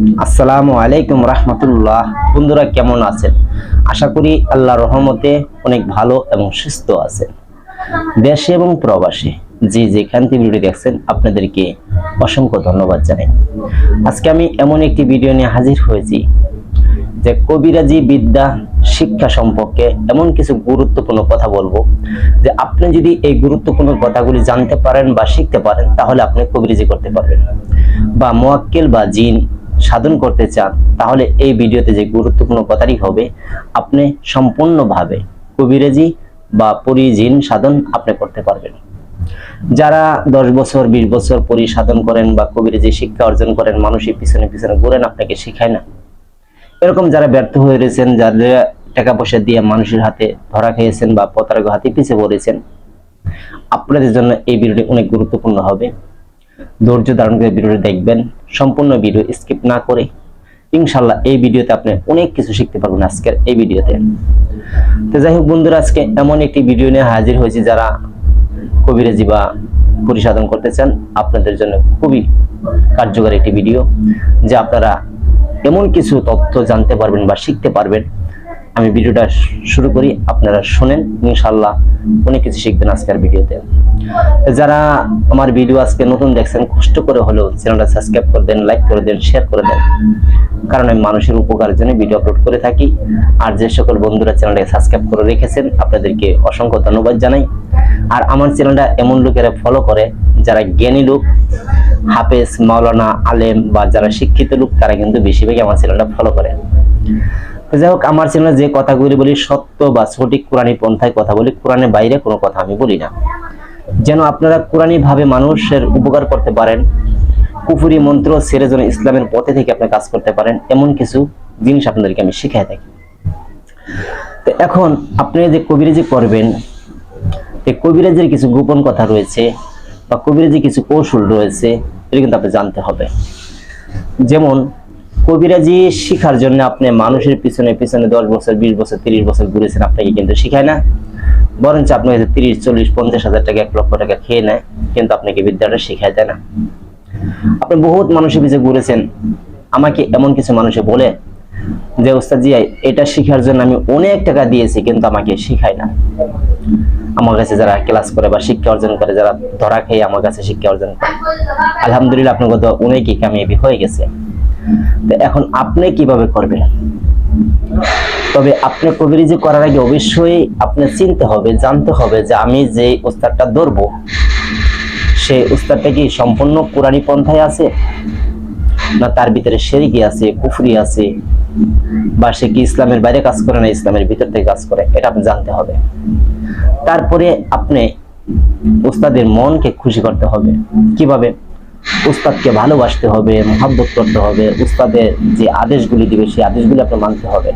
আসসালামু আলাইকুম রাহমাতুল্লাহ। বন্ধুরা কেমন আছেন? আশা করি আল্লাহ রহমতে অনেক ভালো এবং সুস্থ আছেন। দেশে এবং প্রবাসে যে যেখান থেকে ভিডিও দেখছেন, আপনাদেরকে অসংখ্য ধন্যবাদ জানাই। আজকে আমি এমন একটি ভিডিও নিয়ে হাজির হয়েছি যে কবিরাজি বিদ্যা শিক্ষা সম্পর্কে এমন কিছু গুরুত্বপূর্ণ কথা বলব যে আপনি যদি এই গুরুত্বপূর্ণ কথাগুলি জানতে পারেন বা শিখতে পারেন, তাহলে আপনি কবিরাজি করতে পারবেন। বা মোয়াক্কেল বা জিন সাধন করতে চান, তাহলে এই ভিডিওতে যে গুরুত্বপূর্ণ কথাটি হবে, আপনি সম্পূর্ণভাবে কবিরাজি বা পরি জিন সাধন আপনি করতে পারবেন। যারা দশ বছর, বিশ বছর পরি সাধন করেন বা কবিরাজি শিক্ষা অর্জন করেন মানুষের পিছনে পিছনে ঘুরেন, আপনাকে শেখায় না। এরকম যারা ব্যর্থ হয়ে রয়েছেন, যাদের টাকা পয়সা দিয়ে মানুষের হাতে ধরা খেয়েছেন বা প্রতারক হাতে পিছিয়ে পড়েছেন, আপনাদের জন্য এই ভিডিওটি অনেক গুরুত্বপূর্ণ হবে। ধৈর্য ধারণ করে ভিডিওটি দেখবেন। সম্পূর্ণ ভিডিও স্কিপ না করে ইনশাল্লাহ এই ভিডিওতে আপনি অনেক কিছু শিখতে পারবেন আজকের এই ভিডিওতে। তো যাই হোক বন্ধুরা, আজকে এমন একটি ভিডিও নিয়ে হাজির হয়েছি যারা কবিরাজি বা পরিসাধন করতে চান। আপনাদের জন্য খুবই কার্যকর একটি ভিডিও, যে আপনারা এমন কিছু তথ্য জানতে পারবেন বা শিখতে পারবেন। আমি ভিডিওটা শুরু করি, আপনারা শুনেন ইনশাল্লাহ অনেক কিছু শিখবেন আজকের ভিডিওতে। যারা আমার ভিডিও আজকে নতুন দেখছেন, কষ্ট করে হলেও চ্যানেলটা সাবস্ক্রাইব করে দেন, লাইক করে দেন শেয়ার করে দেন। কারণ আমি মানুষের উপকারের জন্য ভিডিও আপলোড করে থাকি। আর যে সকল বন্ধুরা চ্যানেলটাকে সাবস্ক্রাইব করে রেখেছেন, আপনাদেরকে অসংখ্য ধন্যবাদ জানাই। আর আমার চ্যানেলটা এমন লোকেরা ফলো করে, যারা জ্ঞানী লোক, হাফেজ, মাওলানা, আলেম বা যারা শিক্ষিত লোক, তারা কিন্তু বেশিরভাগই আমার চ্যানেলটা ফলো করে। যাই হোক, আমার চ্যানেলে যে কথাগুলি বলি, সত্য বা সঠিক কোরআনী পন্থায় কথা বলি কোরআনের বাইরে কোনো কথা আমি বলি না। যেন আপনারা কোরআনী ভাবে মানুষের উপকার করতে পারেন, কুফুরি মন্ত্র সেরে যেন ইসলামের পথে থেকে আপনি কাজ করতে পারেন, এমন কিছু জিনিস আপনাদেরকে আমি শিখাই থাকি। তো এখন আপনি যে কবিরাজি করবেন এই কবিরাজের কিছু গোপন কথা রয়েছে বা কবিরাজি কিছু কৌশল রয়েছে এটা কিন্তু আপনি জানতে হবে। যেমন কবিরাজি শিখার জন্য আপনি মানুষের পিছনে পিছনে দশ বছর, বিশ বছর, তিরিশ বছর ঘুরেছেন, আপনাকে কিন্তু শিখায় না। বরঞ্চ আপনার তিরিশ, চল্লিশ, পঞ্চাশ হাজার টাকা, এক লক্ষ টাকা খেয়ে নেয়, কিন্তু আপনাকে বিদ্যাটা শিখায় দেয় না। আপনি বহুত মানুষের পিছিয়ে ঘুরেছেন। আমাকে এমন কিছু মানুষে বলে যে, ওস্তাদ জি, এটা শিখার জন্য আমি অনেক টাকা দিয়েছি, কিন্তু আমাকে শিখায় না। আমার কাছে যারা ক্লাস করে বা শিক্ষা অর্জন করে, যারা ধরা খেয়ে আমার কাছে শিক্ষা অর্জন করে, আলহামদুলিল্লাহ আপনার কথা অনেকই কামিয়াবি হয়ে গেছে। এখন আপনি কীভাবে করবেন? তবে আপনি কবিরাজি করার আগে অবশ্যই আপনি চিনতে হবে, জানতে হবে যে আমি যে উস্তাদটা ধরবো সেই উস্তাদটা কি সম্পূর্ণ কোরআনী পন্থায় আছে? না তার ভিতরে শেরিকি আছে, কুফরি আছে, বা সে কি ইসলামের বাইরে কাজ করে না ইসলামের ভিতর থেকে কাজ করে? এটা আপনি জানতে হবে। তারপরে আপনি উস্তাদের মনকে খুশি করতে হবে। কীভাবে? উস্তাদকে ভালোবাসতে হবে, মহাব্বত করতে হবে, উস্তাদের যে আদেশগুলি দিবে সেই আদেশগুলি আপনি মানতে হবে।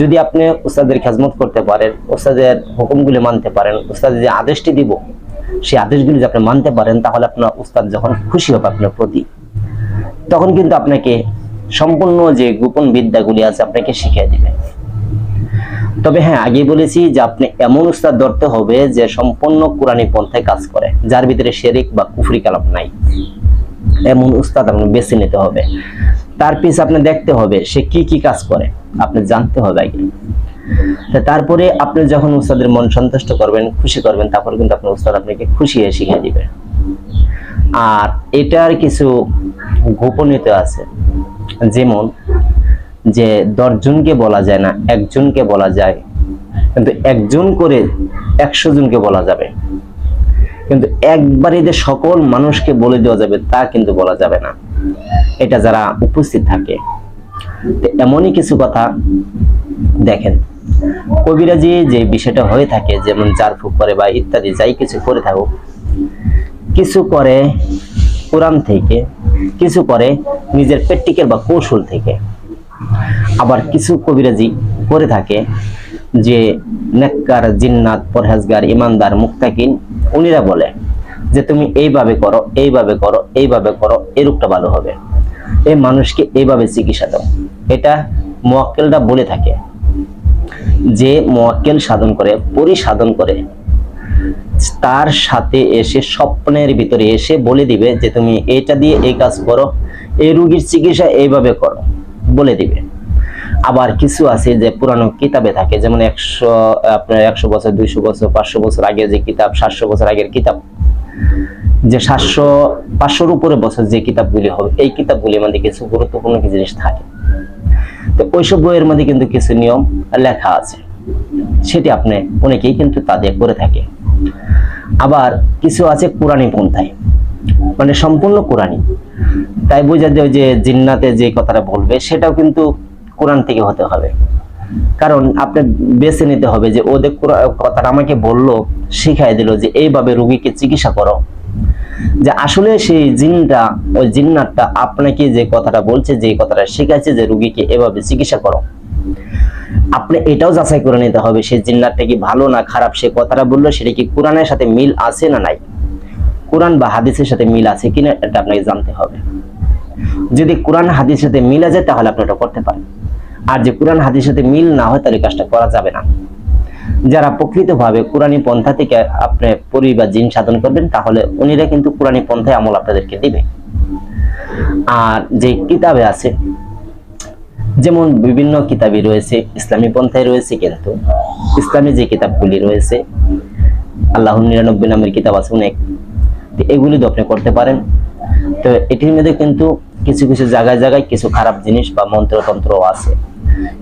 যদি আপনি উস্তাদের খেজমত করতে পারেন, উস্তাদের হুকুমগুলি মানতে পারেন, উস্তাদের যে আদেশটি দিব, সেই আদেশগুলি যদি আপনি মানতে পারেন, তাহলে আপনার উস্তাদ যখন খুশি হবে আপনার প্রতি, তখন কিন্তু আপনাকে সম্পূর্ণ যে গোপন বিদ্যাগুলি আছে আপনাকে শিখিয়ে দিবে। তবে হ্যাঁ আগে বলেছি যে আপনি এমন উস্তাদ ধরতে হবে যে সম্পূর্ণ কোরআনী পন্থায় কাজ করে, যার ভিতরে শেরিক বা কুফরি কালাম নাই। এমন উস্তাদ আপনি বেছে নিতে হবে। তার পিছ আপনি দেখতে হবে সে কি কি কাজ করে। আপনি জানতে হবে আগে। তারপরে আপনি যখন উস্তাদের মন সন্তুষ্ট করবেন, খুশি করবেন, তারপর কিন্তু আপনার উস্তাদ আপনাকে খুশি হয়ে শিখিয়ে দিবে। আর এটার কিছু গোপনীয়তা আছে। যেমন যে দশজনকে বলা যায় না, একজনকে বলা যায়। কিন্তু একজন করে একশো জনকে বলা যাবে। কিন্তু একবারে যে সকল মানুষকে বলে দেওয়া যাবে, তা কিন্তু বলা যাবে না। এটা যারা উপস্থিত থাকে। এমনই কিছু কথা দেখেন। কবিরাজি যে বিষয়টা হয়ে থাকে, যেমন জারফুক করে বা ইত্যাদি, যাই কিছু করে থাকুক, কিছু করে কোরআন থেকে, কিছু করে নিজের প্র্যাকটিক্যাল বা কৌশল থেকে। আবার কিছু কবিরাজি করে থাকে যে নেককার, জিন্নাত, পরহেজগার, ইমানদার মুক্তাকিন উনিরা বলে যে তুমি এইভাবে করো এইভাবে করো এইভাবে করো, এই রূপটা ভালো হবে। এই মানুষকে এইভাবে চিকিৎসা দাও। এটা মোয়াক্কেলটা বলে থাকে যে মোয়াক্কেল সাধন করে, পরিসাধন করে। তার সাথে এসে স্বপ্নের ভিতরে এসে বলে দিবে যে তুমি এটা দিয়ে এই কাজ করো, এই রোগীর চিকিৎসা এইভাবে করো। বলে দিবে। আবার কিছু আছে যে পুরানো কিতাবে থাকে, যেমন একশো, আপনার একশো বছর, দুইশো বছর, পাঁচশো বছর আগে যে কিতাব, সাতশো বছর আগের কিতাব। যে সাতশো, পাঁচশোর উপরে বছর যে কিতাবগুলি হবে, এই কিতাবগুলির মধ্যে কিছু গুরুত্বপূর্ণ জিনিস থাকে। তো ওইসব বইয়ের মধ্যে কিন্তু কিছু নিয়ম লেখা আছে। সেটি আপনি অনেকেই কিন্তু তাদের করে থাকে। আবার কিছু আছে কোরআনী পন্থায় মানে সম্পূর্ণ কোরআনী তাই বোঝা যায় যে জিন্নাতে যে কথাটা বলবে, সেটাও কিন্তু কোরআন থেকে হতে হবে। কারণ আপনি বেছে নিতে হবে যে ওদের কথাটা আমাকে বলল, শিখাই দিল যে এইভাবে রুগীকে চিকিৎসা করো। যে আসলে সেই জিনটা, ওই জিন্নাতটা আপনাকে যে কথাটা বলছে, যে কথাটা শিখাইছে যে রুগীকে এভাবে চিকিৎসা করো। আপনি এটাও যাচাই করে নিতে হবে সেই জিন্নাতটা কি ভালো না খারাপ, সে কথাটা বলল, সেটা কি কোরআনের সাথে মিল আছে না নাই? কোরআন বা হাদিসের সাথে মিল আছে কিনা, এটা আপনাকে জানতে হবে। যদি কোরআন হাদিসের সাথে মিল আছে তাহলে আপনি এটা করতে পারেন। আর যে কোরআন হাদিসের সাথে মিল না হয়, তাহলে কাজটা করা যাবে না। যারা প্রকৃতভাবে কোরআনী পন্থা থেকে আপনি পরি বা জিন সাধন করবেন, তাহলে উনিরা কিন্তু কোরআনী পন্থায় আমল আপনাদেরকে দিবে। আর যে কিতাবে আছে, যেমন বিভিন্ন কিতাবই রয়েছে, ইসলামী পন্থায় রয়েছে কিন্তু, ইসলামী যে কিতাবগুলি রয়েছে আল্লাহ নিরানব্বই নামের কিতাব আছে অনেক এগুলি তো আপনি করতে পারেন। তো এটির মধ্যে কিন্তু কিছু কিছু জায়গায় জায়গায় কিছু খারাপ জিনিস বা মন্ত্রতন্ত্র আছে।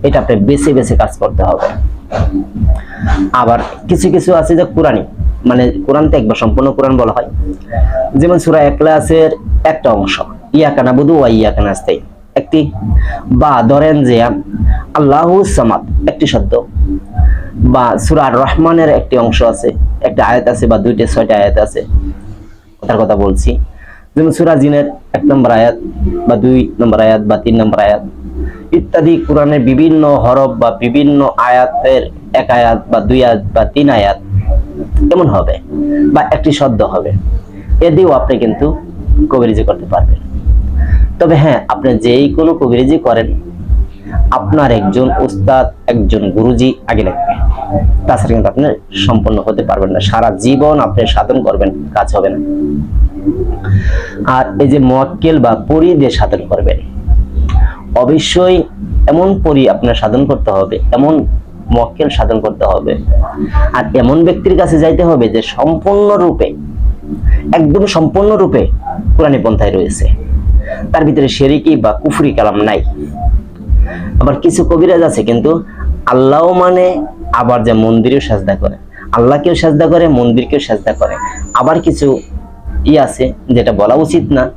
এটা আপনি বেছে বেছে কাজ করতে হবে। আবার কিছু কিছু আছে যে কোরআনি মানে কোরআন তো একবার সম্পূর্ণ কোরআন বলা হয়। যেমন সুরা একলাসের একটা অংশ ইয়াকানা বুধু ওয়া ইয়াকানা আস্তাই একটি, বা ধরেন যে আল্লাহ সামাদ, একটি শব্দ। বা সুরা রহমানের একটি অংশ আছে, একটা আয়াত আছে বা দুইটা, ছয়টা আয়াত আছে। ওটার কথা বলছি। যেমন সুরা জিনের এক নম্বর আয়াত বা দুই নম্বর আয়াত বা তিন নম্বর আয়াত। ইত্যাদি কোরআনের বিভিন্ন হরফ বা বিভিন্ন আয়াতের এক আয়াত বা দুই আয়াত বা তিন আয়াত এমন হবে বা একটি শব্দ হবে। এ দিয়েও আপনি কিন্তু কবিরাজি করতে পারবেন। তবে হ্যাঁ আপনি যেই কোনো কবিরাজি করেন আপনার একজন উস্তাদ, একজন গুরুজি আগে লাগবে। তাছাড়া কিন্তু আপনি সম্পন্ন হতে পারবেন না। সারা জীবন আপনি সাধন করবেন, কাজ হবে না। আর এই যে মক্কেল বা পরি দিয়ে সাধন করবেন, অবশ্যই এমন পরি আপনার সাধন করতে হবে, এমন মক্কেল সাধন করতে হবে। আর এমন ব্যক্তির কাছে যাইতে হবে যে সম্পূর্ণ রূপে, একদম সম্পূর্ণ রূপে কোরআনী পন্থায় রয়েছে। তার ভিতরে শেরিকি বা কুফরি কালাম নাই। আবার কিছু কবিরাজ আছে কিন্তু আল্লাহ মানে আবার যে মন্দিরেও সাজদা করে। আল্লাহকেও সাজদা করে, মন্দিরকেও সাজদা করে। আবার কিছু ই আছে যেটা বলা উচিত না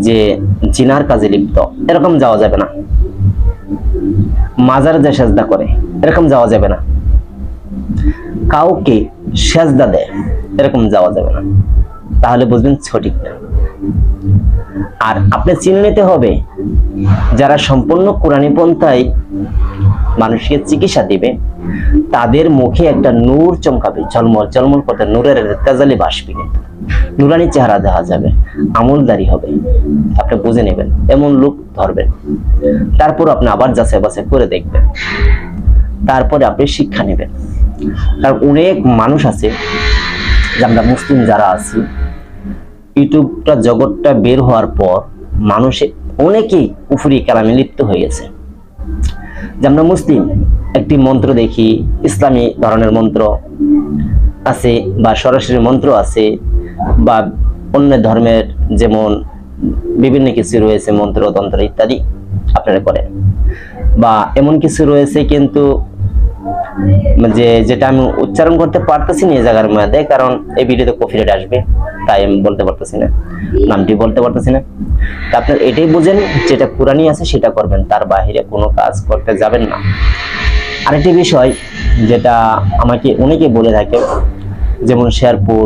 যে জিনার কাজে লিপ্ত। এরকম যাওয়া যাবে না। মাজার যে সাজদা করে, এরকম যাওয়া যাবে না। কাউকে সাজদা দেয়, এরকম যাওয়া যাবে না। তাহলে বুঝবেন সঠিক না। আর আপনি চিনে নিতে হবে যারা সম্পূর্ণ কোরআনী পন্থায় মানুষকে চিকিৎসা দিবে, তাদের মুখে একটা নূর চমকাবে, ঝলমল ঝলমল করতে নূরের তেজালি বাসবে নুরানি চেহারা দেখা যাবে আমলদারি হবে, আপনি বুঝে নেবেন, এমন লোক ধরবেন। তারপর আপনি আবার যাচাই বাছাই করে দেখবেন। তারপরে আপনি শিক্ষা নেবেন। কারণ অনেক মানুষ আছে, যে আমরা মুসলিম যারা আছি, ইউটিউবটা জগৎটা বের হওয়ার পর মানুষে অনেকেই কুফুরি কালামে লিপ্ত হয়ে গেছে। যে আমরা মুসলিম, একটি মন্ত্র দেখি, ইসলামী ধরনের মন্ত্র আছে বা সরাসরি মন্ত্র আছে বা অন্য ধর্মের যেমন বিভিন্ন কিছু রয়েছে মন্ত্র তন্ত্র ইত্যাদি আপনারা করেন। বা এমন কিছু রয়েছে কিন্তু যে যেটা আমি উচ্চারণ করতে পারতেছি না এই জায়গার মধ্যে, কারণ এই ভিডিওতে কপিরাইট আসবে, তাই আমি বলতে পারতেছি না, নামটি বলতে পারতেছি না। তা আপনার এটাই বুঝেন, যেটা পুরানি আছে সেটা করবেন, তার বাইরে কোনো কাজ করতে যাবেন না। আরেকটি বিষয় যেটা আমাকে অনেকে বলে থাকে, যেমন শেরপুর,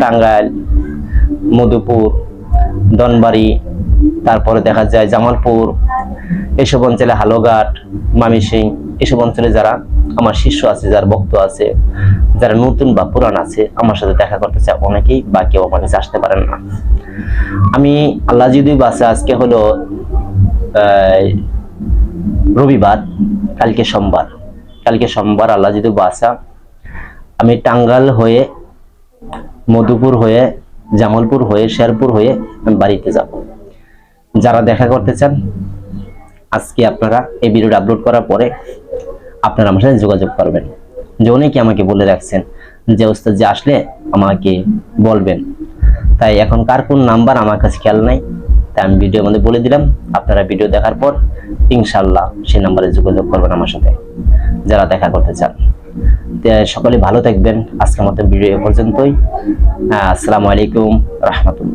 টাঙ্গাইল, মধুপুর ধনবাড়ি তারপরে দেখা যায় জামালপুর, এসব অঞ্চলে হালুঘাট মামিসিং, এসব অঞ্চলে যারা আমার শিষ্য আছে, যার ভক্ত আছে, যারা নতুন বা পুরান আছে, আমার সাথে দেখা করতে চায়। অনেকেই বা কেউ আমার কাছে আসতে পারেন না। আমি আল্লাহ যদি বাসে আজকে হলো রবিবার, কালকে সোমবার। কালকে সোমবার আল্লাহ যদি বাসা আমি টাঙ্গাল হয়ে, মধুপুর হয়ে, জামালপুর হয়ে, শেরপুর হয়ে আমি বাড়িতে যাব। যারা দেখা করতে চান, আজকে আপনারা এই ভিডিওটা আপলোড করার পরে আপনারা আমার সাথে যোগাযোগ করবেন। যে অনেকে আমাকে বলে রাখছেন যে, ওস্তাদ যে আসলে আমাকে বলবেন। তাই এখন কার কোন নাম্বার আমার কাছে খেয়াল নাই, তাই আমি ভিডিওর মধ্যে বলে দিলাম। আপনারা ভিডিও দেখার পর ইনশাল্লাহ সেই নাম্বারে যোগাযোগ করবেন আমার সাথে, যারা দেখা করতে চান। সকলে ভালো থাকবেন। আজকের মতো ভিডিও এ পর্যন্তই। আসসালামু আলাইকুম রহমতুল্লাহ।